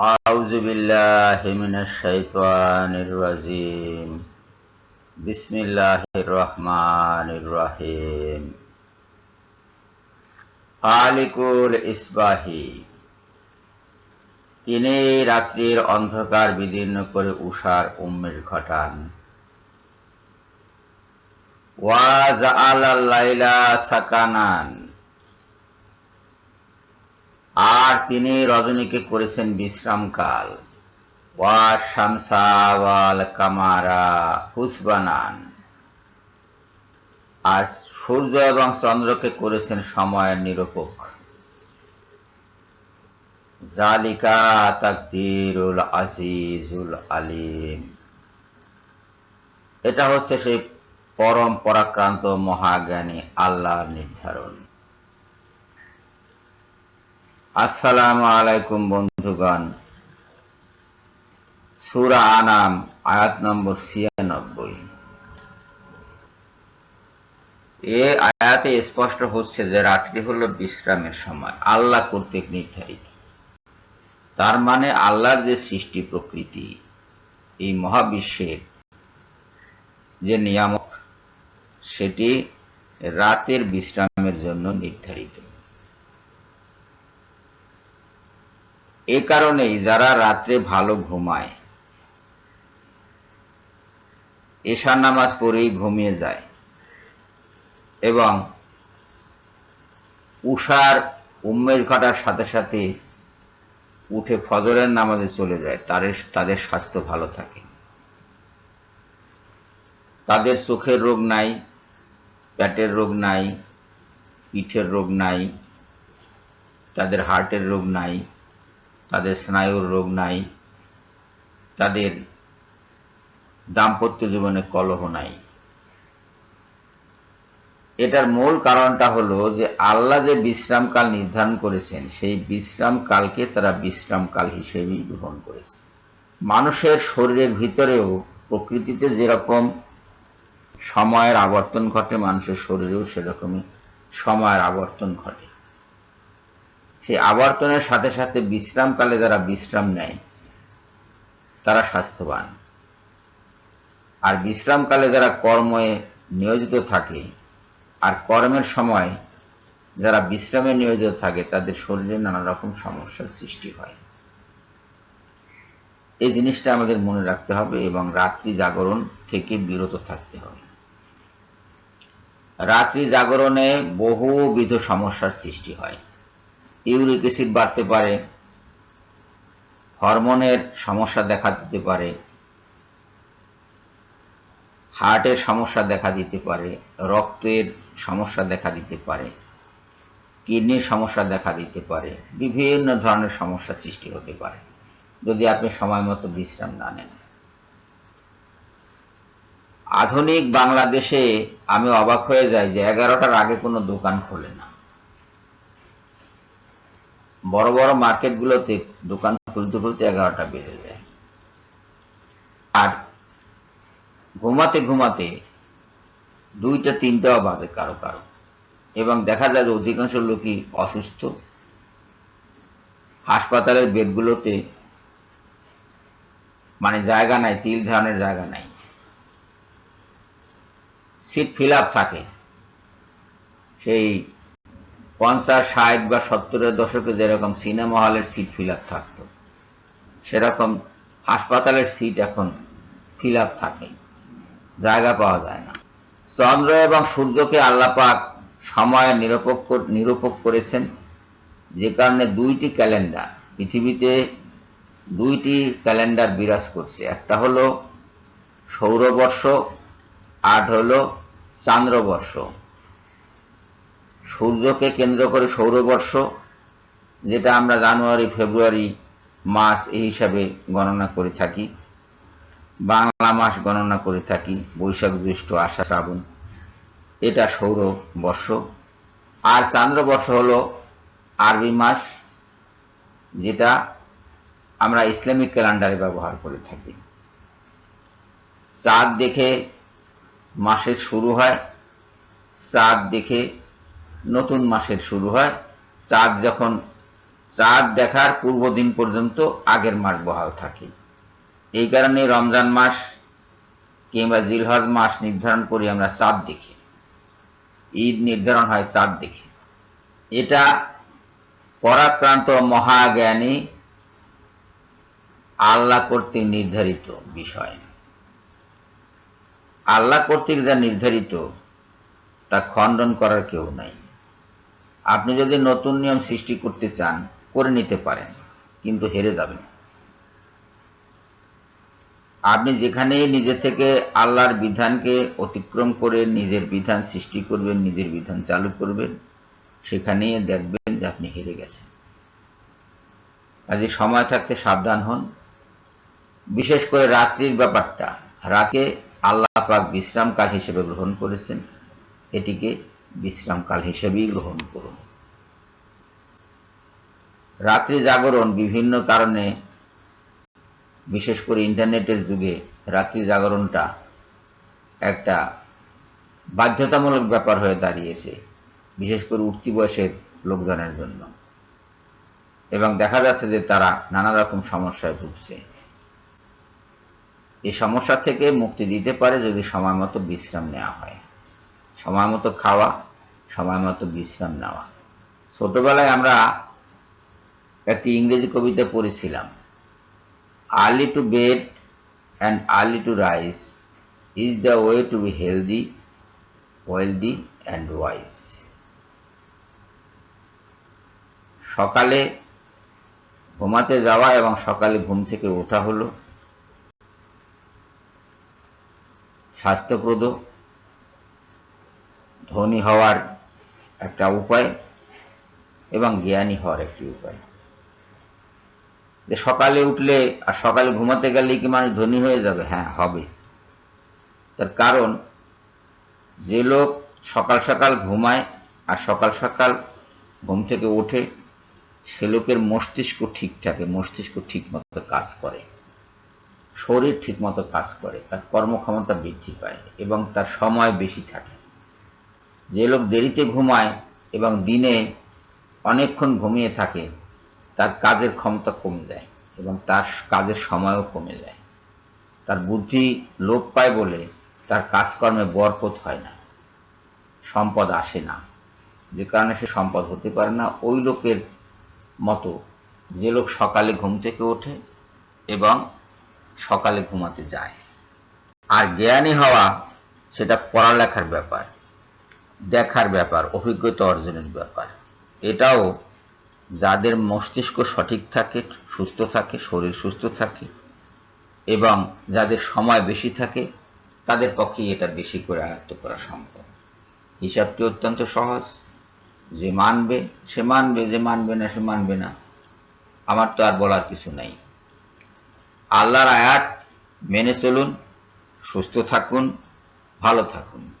أعوذ بالله من الشيطان الرجيم بسم الله الرحمن الرحيم ফালিকুল ইসবাহি তিনি রাত্রির অন্ধকার বিদীর্ণ করে উষার উন্মেষ ঘটান ওয়াজ আলাইলা সাকানান আর তিনি রজনীকে করেছেন বিশ্রামকাল। ওয়া শামসা ওয়াল কামারা হুসবানান। আর সূর্য এবং চন্দ্রকে করেছেন সময়ের নিরপেক্ষ। জালিকা তাকদিরুল আজিজুল আলিম। এটা হচ্ছে সেই পরম পরাক্রান্ত মহাজ্ঞানী আল্লাহর নির্ধারণ। আসসালামু আলাইকুম বন্ধুগণ। সুরা আনাম, আয়াত নম্বর ছিয়ানব্বই। এ আয়াতে স্পষ্ট হচ্ছে যে রাত্রি হলো বিশ্রামের সময়, আল্লাহ কর্তৃক নির্ধারিত। তার মানে আল্লাহর যে সৃষ্টি প্রকৃতি, এই মহাবিশ্বের যে নিয়ামক, সেটি রাতের বিশ্রামের জন্য নির্ধারিত। এ কারণেই যারা রাত্রে ভালো ঘুমায় এশার নামাজ পড়েই ঘুমিয়ে যায় এবং উষার উম্মের ঘটার সাথে সাথে উঠে ফজরের নামাজে চলে যায়, তাদের তাদের স্বাস্থ্য ভালো থাকে। তাদের চোখের রোগ নাই, পেটের রোগ নাই, পিঠের রোগ নাই, তাদের হার্টের রোগ নাই তাদের স্নায়ুর রোগ নাই, তাদের দাম্পত্য জীবনে কলহ নাই। এটার মূল কারণটা হলো যে আল্লাহ যে বিশ্রামকাল নির্ধারণ করেছেন, সেই বিশ্রামকালকে তারা বিশ্রামকাল হিসেবেই গ্রহণ করেছে। মানুষের শরীরের ভিতরেও, প্রকৃতিতে যেরকম সময়ের আবর্তন ঘটে, মানুষের শরীরেও সেরকমই সময়ের আবর্তন ঘটে। সেই আবর্তনের সাথে সাথে বিশ্রামকালে যারা বিশ্রাম নেয়, তারা স্বাস্থ্যবান। আর বিশ্রামকালে যারা কর্মে নিয়োজিত থাকে, আর কর্মের সময় যারা বিশ্রামে নিয়োজিত থাকে, তাদের শরীরে নানা রকম সমস্যার সৃষ্টি হয়। এই জিনিসটা আমাদের মনে রাখতে হবে এবং রাত্রি জাগরণ থেকে বিরত থাকতে হবে। রাত্রি জাগরণে বহুবিধ সমস্যার সৃষ্টি হয়। ইউরিক অ্যাসিড বাড়তে পারে, হরমোনের সমস্যা দেখা দিতে পারে, হার্টের সমস্যা দেখা দিতে পারে, রক্তের সমস্যা দেখা দিতে পারে, কিডনির সমস্যা দেখা দিতে পারে, বিভিন্ন ধরনের সমস্যা সৃষ্টি হতে পারে, যদি আপনি সময় মতো বিশ্রাম না নেন। আধুনিক বাংলাদেশে আমি অবাক হয়ে যাই যে এগারোটার আগে কোনো দোকান খোলে না। বড় বড় মার্কেটগুলোতে দোকান খুলতে খুলতে এগারোটা বেজে যায়। আর ঘুমাতে ঘুমাতে দুইটা তিনটাও বাজে কারও কারও। এবং দেখা যায় যে অধিকাংশ লোকই অসুস্থ। হাসপাতালের বেডগুলোতে মানে জায়গা নাই, তিল ধরনের জায়গা নাই। সিট ফিল আপ থাকে। সেই পঞ্চাশ, ষাট বা সত্তরের দশকে যেরকম সিনেমা হলের সিট ফিল আপ থাকতো, সেরকম হাসপাতালের সিট এখন ফিল আপ থাকে জায়গা পাওয়া যায় না। চন্দ্র এবং সূর্যকে আল্লাপাক সময় নিরপেক্ষ নিরূপক করেছেন, যে কারণে দুইটি ক্যালেন্ডার, পৃথিবীতে দুইটি ক্যালেন্ডার বিরাজ করছে, একটা হলো সৌরবর্ষ, আট হলো চান্দ্রবর্ষ। সূর্যকে কেন্দ্র করে সৌরবর্ষ, যেটা আমরা জানুয়ারি, ফেব্রুয়ারি, মার্চ এই হিসাবে গণনা করে থাকি। বাংলা মাস গণনা করে থাকি বৈশাখ জ্যৈষ্ঠ আষাঢ়, শ্রাবণ। এটা সৌর বর্ষ আর চান্দ্রবর্ষ হলো আরবি মাস, যেটা আমরা ইসলামিক ক্যালেন্ডারে ব্যবহার করে থাকি। চাঁদ দেখে মাসের শুরু হয়, চাঁদ দেখে নতুন মাসের শুরু হয়। চাঁদ যখন, চাঁদ দেখার পূর্ব দিন পর্যন্ত আগের মাস বহাল থাকে। এই কারণে রমজান মাস কিংবা জিলহজ মাস নির্ধারণ করি আমরা চাঁদ দেখে। ঈদ নির্ধারণ হয় চাঁদ দেখে। এটা পরাক্রান্ত মহাজ্ঞানী আল্লাহ কর্তৃক নির্ধারিত বিষয়। আল্লাহ কর্তৃক যা নির্ধারিত, তা খণ্ডন করার কেউ নাই। আপনি যদি নতুন নিয়ম সৃষ্টি করতে চান, করে নিতে পারেন, কিন্তু হেরে যাবেন। আপনি যেখানেই নিজে থেকে আল্লাহর বিধানকে অতিক্রম করে নিজের বিধান সৃষ্টি করবেন, নিজের বিধান চালু করবেন, সেখানেই দেখবেন যে আপনি হেরে গেছেন। কাজে সময় থাকতে সাবধান হন। বিশেষ করে রাত্রির ব্যাপারটা। রাতে আল্লাহ পাক বিশ্রামকাল হিসেবে গ্রহণ করেছেন। এটিকে বিশ্রামকাল হিসেবেই গ্রহণ করুন। রাত্রি জাগরণ বিভিন্ন কারণে, বিশেষ করে ইন্টারনেটের যুগে রাত্রি জাগরণটা একটা বাধ্যতামূলক ব্যাপার হয়ে দাঁড়িয়েছে, বিশেষ করে উঠতি বয়সের লোকজনের জন্য। এবং দেখা যাচ্ছে যে তারা নানা রকম সমস্যায় ভুগছে। এই সমস্যা থেকে মুক্তি দিতে পারে যদি সময় মতো বিশ্রাম নেওয়া হয়। সময় মতো খাওয়া সময় মতো বিশ্রাম নেওয়া। ছোটবেলায় আমরা একটি ইংরেজি কবিতা পড়েছিলাম early to bed and early to rise is the way to be healthy wealthy and wise সকালে ঘুমাতে যাওয়া এবং সকালে ঘুম থেকে ওঠা হলো স্বাস্থ্যপ্রদ ধনী হওয়ার একটা উপায় এবং জ্ঞানী হওয়ার একটি উপায়। যে সকালে উঠলে আর সকালে ঘুমাতে গেলে কি মানুষ ধনী হয়ে যাবে? হ্যাঁ হবে। তার কারণ, যে লোক সকাল সকাল ঘুমায় আর সকাল সকাল ঘুম থেকে ওঠে, সে লোকের মস্তিষ্ক ঠিক থাকে, মস্তিষ্ক ঠিক মতো কাজ করে। শরীর ঠিকমতো কাজ করে, তার কর্মক্ষমতা বৃদ্ধি পায় এবং তার সময় বেশি থাকে। যে লোক দেরিতে ঘুমায় এবং দিনে অনেকক্ষণ ঘুমিয়ে থাকে, তার কাজের ক্ষমতা কমে যায় এবং তার কাজের সময়ও কমে যায়। তার বুদ্ধি লোপ পায় বলে তার কাজকর্মে বরকত হয় না, সম্পদ আসে না। যে কারণে সে সম্পদ হতে পারে না। ওই লোকের মতো যে লোক সকালে ঘুম থেকে ওঠে এবং সকালে ঘুমাতে যায়। আর জ্ঞানী হওয়া সেটা পড়ালেখার ব্যাপার। দেখার ব্যাপার, অভিজ্ঞতা অর্জনের ব্যাপার। এটাও যাদের মস্তিষ্ক সঠিক থাকে, সুস্থ থাকে, শরীর সুস্থ থাকে, এবং যাদের সময় বেশি থাকে, তাদের পক্ষেই এটা বেশি করে আয়ত্ত করা সম্ভব। হিসাবটি অত্যন্ত সহজ। যে মানবে, সে মানবে, যে মানবে না, সে মানবে না। আমার তো আর বলার কিছু নাই। আল্লাহর আয়াত মেনে চলুন, সুস্থ থাকুন, ভালো থাকুন।